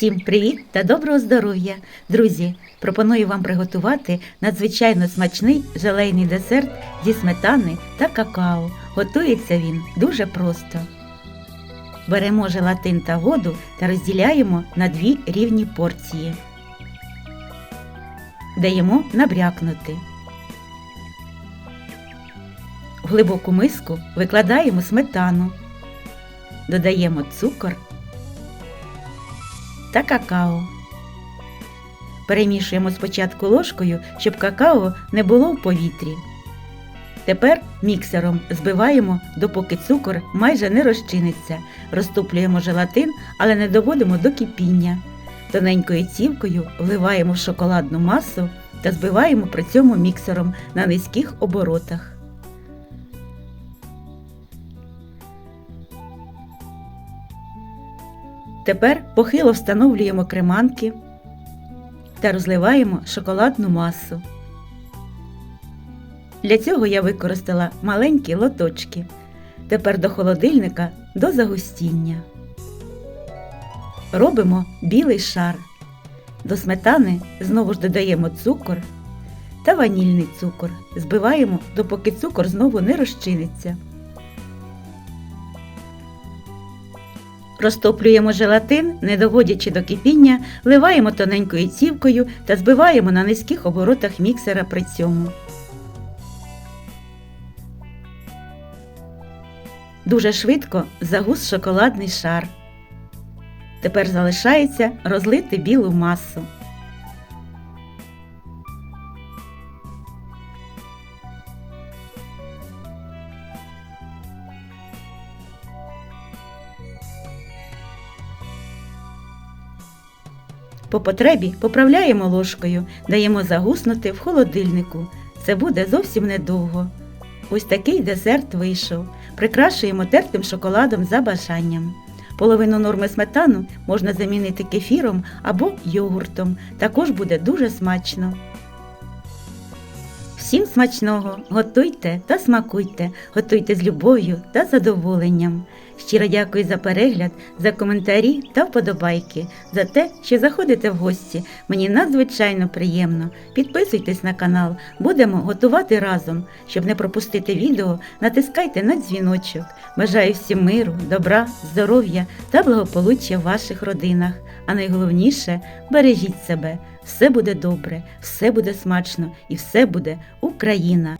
Всім привіт та доброго здоров'я! Друзі, пропоную вам приготувати надзвичайно смачний желейний десерт зі сметани та какао. Готується він дуже просто. Беремо желатин та воду та розділяємо на дві рівні порції. Даємо набрякнути. В глибоку миску викладаємо сметану. Додаємо цукор та какао. Перемішуємо спочатку ложкою, щоб какао не було в повітрі. Тепер міксером збиваємо, допоки цукор майже не розчиниться. Розтоплюємо желатин, але не доводимо до кипіння. Тоненькою цівкою вливаємо в шоколадну масу та збиваємо при цьому міксером на низьких оборотах. Тепер похило встановлюємо креманки та розливаємо шоколадну масу. Для цього я використала маленькі лоточки. Тепер до холодильника до загустіння. Робимо білий шар. До сметани знову ж додаємо цукор та ванільний цукор. Збиваємо, допоки цукор знову не розчиниться. Розтоплюємо желатин, не доводячи до кипіння, ливаємо тоненькою цівкою та збиваємо на низьких оборотах міксера при цьому. Дуже швидко загус шоколадний шар. Тепер залишається розлити білу масу. По потребі поправляємо ложкою, даємо загуснути в холодильнику. Це буде зовсім недовго. Ось такий десерт вийшов. Прикрашуємо тертим шоколадом за бажанням. Половину норми сметану можна замінити кефіром або йогуртом. Також буде дуже смачно. Всім смачного! Готуйте та смакуйте, готуйте з любов'ю та задоволенням. Щиро дякую за перегляд, за коментарі та вподобайки, за те, що заходите в гості. Мені надзвичайно приємно. Підписуйтесь на канал, будемо готувати разом. Щоб не пропустити відео, натискайте на дзвіночок. Бажаю всім миру, добра, здоров'я та благополуччя в ваших родинах. А найголовніше бережіть себе. Все буде добре, все буде смачно і все буде Україна.